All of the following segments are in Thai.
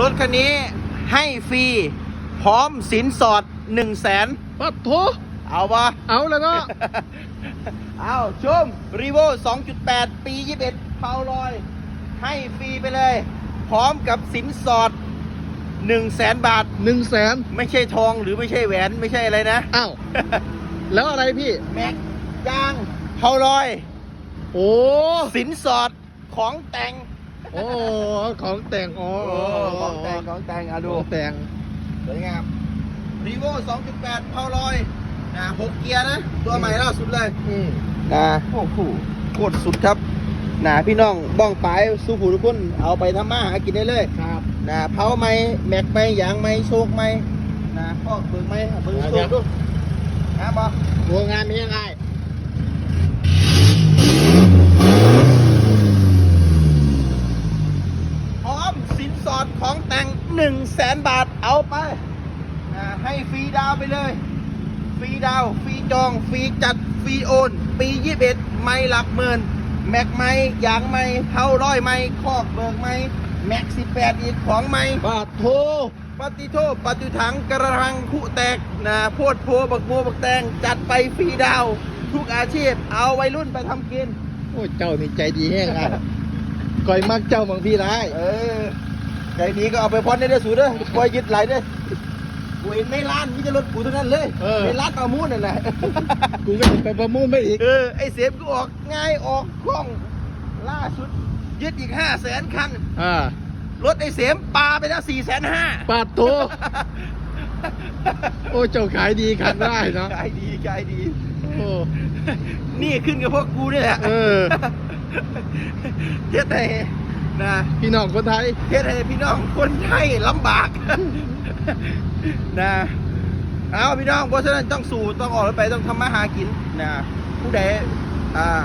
รถคันนี้ให้ฟรี พร้อมสินสอด1 0 0 0 0แสนปัดโถเอาปะเอาแล้วเนาะเอาชมรีโว2.8 ปี 21เผาลอย ให้ฟรีไปเลย พร้อมกับสินสอด1 0 0 0 0แสนบาทหนึ่งแสนไม่ใช่ทองหรือไม่ใช่แหวนไม่ใช่อะไรนะ อ้าว แล้วอะไรพี่ แม็กยางเผาลอย โอ้ สินสอดของแต่ง โอ้ของแต่งอ๋อโอ้ของแต่งของแต่งอะดูของแต่งสวยงามรีโว2.8เผาลอยนะ6เกียร์นะ ตัวใหม่ล่าสุดเลยอืมนะโอ้โหโคตรสุดครับนะพี่น้องบ้องปลายสู้ผู้ทุกคนเอาไปทำมาหากินได้เลยครับนะเผาไหมแม็กไหมยางไหมโชคไหมนะพ่อเบิกไหมเบิกโชคดูนะบอโรงงานมียังไง พร้อม สินสอดของแต่ง1 0 0 0 0แสนบาทเอาไปนะให้ฟรีดาวน์ไปเลย ฟรีดาวน์ฟรีจองฟรีจัดฟรีโอน ปี21ไม่หลักหมื่นแม็กไม่ยางไม่เท่าร้อยไม่คอกเบิกไม่แม็ก18อีกของไม่ปัดโถปฏิโทษปฏิถังกระรังคุแตกนะโพดโพบักโมบักแตงจัดไปฟรีดาวน์ทุกอาชีพ เอาวัยรุ่นไปทำกิน โอ้ยเจ้านี่ใจดีแห้งอะก่อยมักเจ้าบางพี่ร้ายเออ ใจดีก็เอาไปพอนได้เด้อสูเด้อปล่อยยึดไหลเด้อกูเห็นในร้านมีแต่รถกูเท่านั้นเลยในร้านประมูลนั่นแหละ กูก็จะไปประมูลไม่อีก เออไอเสพก็ออกง่ายออกคล่องล่าสุด ยึดอีกห้าแสนคันอ่ารถไอเสมปาไปแล้วสี่แสนห้าปัดโถโอ้ยเจ้าขายดีขัดได้เนาะขายดีขายดี โอ้ นี่ขึ้นกับพวกกูนี่แหละเออเฮ็ดให้ นะพี่น้องคนไทยเฮ็ดให้พี่น้องคนไทยลำบากนะเอาพี่น้องเพราะฉะนั้นต้องสู่ต้องออกไปต้องทำมาหากินนะผู้ใดอ่า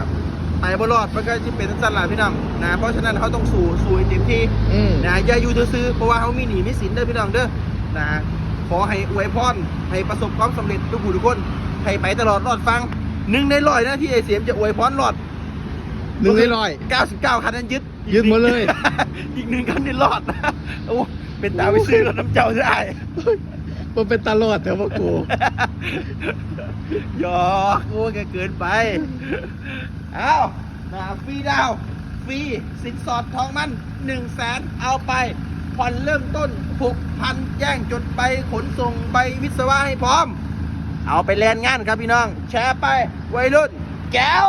ไปบรอดมันก็จะเป็นสั้นๆล่ะพี่น้องนะเพราะฉะนั้นเขาต้องสู่สู่ให้เต็มที่อืมนะอย่าอยู่ซื้อๆเพราะว่าเขามีหนีมีสินเด้อพี่น้องเด้อนะขอให้อวยพรให้ประสบความสำเร็จทุกผู้ทุกคนให้ไปตลอดรอดฟังหนึ่งในร้อยนะที่ไอเสียมจะอวยพรรอดหนึ่งในร้อย99คันนั้นยึด ยึดหมดเลย อีกหนึ่งคันนี่รอดโอ้เป็นตาไปซื้อรถน้ำเจ้าได้มันเป็นตลอดแต่ว่ากูหยอกโอ้แกเกินไป เอานะฟรีดาวน์ฟรีสินสอดทองมัน1นึ่งแสนเอาไปผ่อนเริ่มต้น6,000แจ้งจดไปขนส่งใบวิศวะให้พร้อม เอาไปแลนงานครับพี่น้อง แชร์ไปวัยรุ่น แก้ว